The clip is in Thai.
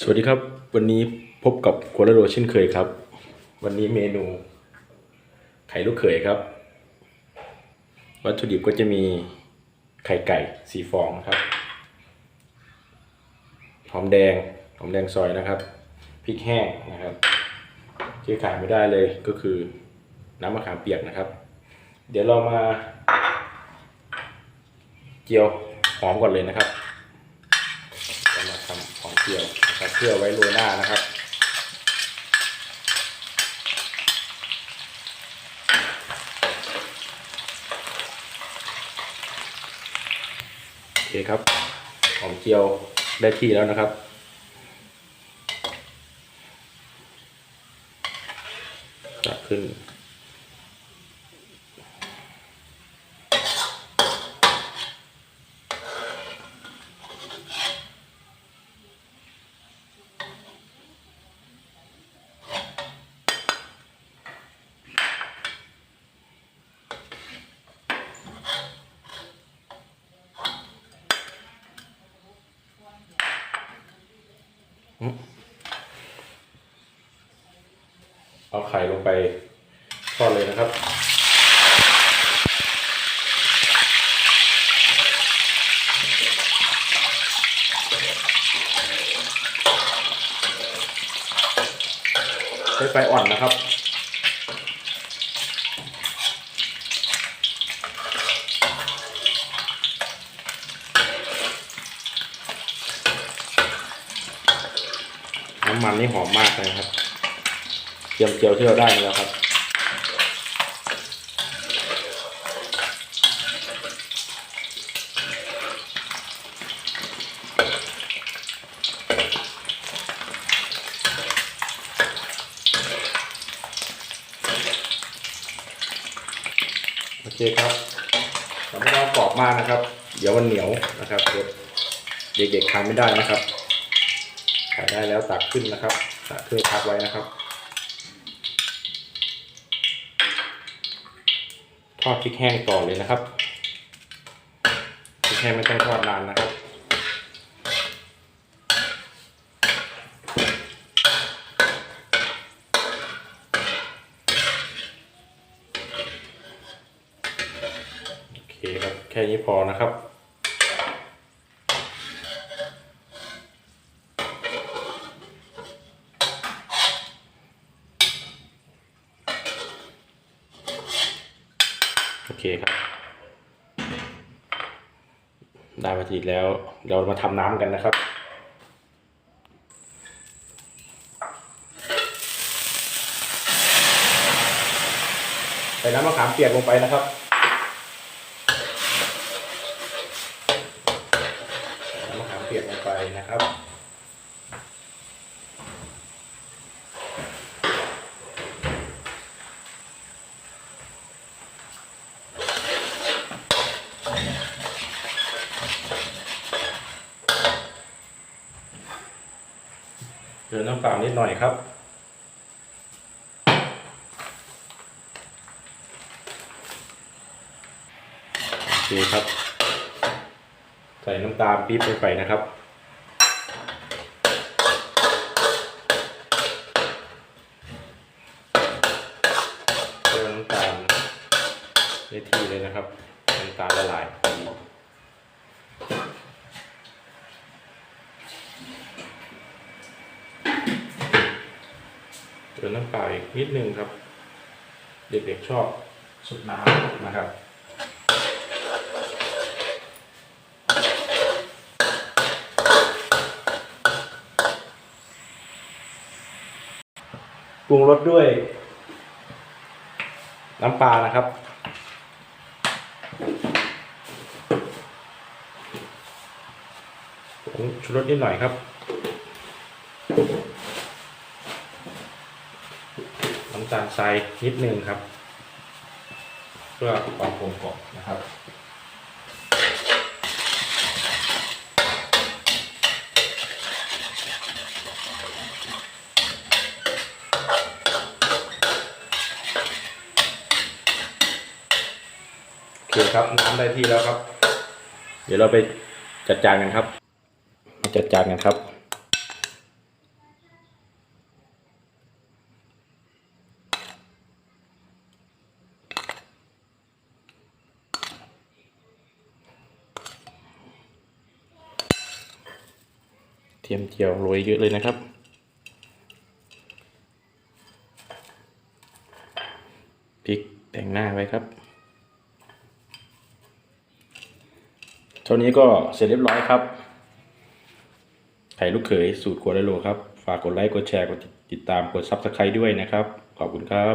สวัสดีครับ วันนี้พบกับโครัวระโดเช่นเคยครับ วันนี้เมนู ไข่ลูกเขยครับ วัตถุดิบก็จะมีไข่ไก่สีฟองครับหอมแดงหอมแดงซอยนะครับพริกแห้งนะครับที่ขายไม่ได้เลยก็คือน้ำมะขามเปียกนะครับ เดี๋ยวเรามา เจียวหอมก่อนเลยนะครับ จะมาทำของเจียวนะครับ เพื่อไว้โรยหน้านะครับ โอเคครับของเจียวได้ที่แล้วนะครับตักขึ้น เอาไข่ลงไปทอดเลยนะครับ ใช้ไฟอ่อนนะครับ น้ำมันนี่หอมมากเลยครับเตรียมเจียวที่เราได้มาแล้วครับ โอเคครับแต่ไม่ต้องกรอบมากนะครับ เดี๋ยวมันเหนียวนะครับ เด็กๆทานไม่ได้นะครับ ได้แล้วตักขึ้นนะครับตักขึ้นพักไว้นะครับทอดพริกแห้งก่อเลยนะครับพริกแห้งไม่ต้องทอดนานนะครับโอเคครับแค่นี้พอนะครับ เคครับ ได้วัตถุดิบแล้ว เรามาทำน้ำกันนะครับใส่น้ำมะขามเปียกลงไปนะครับน้ำมะขามเปียกลงไปนะครับ เติมน้ำเปล่านิดหน่อยครับ โอเคครับ ใส่น้ำตาลปี๊บลงไปนะครับเติมน้ำตาลได้ที่เลยนะครับน้ำตาลละลาย ดีเติมน้ำเปล่าอีกนิดนึงครับ เด็กๆชอบสุดน้ำนะครับปรุงรสด้วย น้ำปลานะครับ ผงชูรสนิดหน่อยครับ น้ำตาลทรายนิดนึงครับ เพื่อความกลมกล่อมนะครับโอเคครับน้ำได้ที่แล้วครับ เดี๋ยวเราไปจัดจานกันครับมาจัดจานกันครับ เทียมเจียวโรยเยอะเลยนะครับพริกแต่งหน้าไว้ครับเท่านี้ก็เสร็จเรียบร้อยครับ ไข่ลูกเขยสูตรครัวไดโลครับ ฝากกดไลค์ กดแชร์ กดติดตาม กดซับสไครต์ด้วยนะครับ ขอบคุณครับ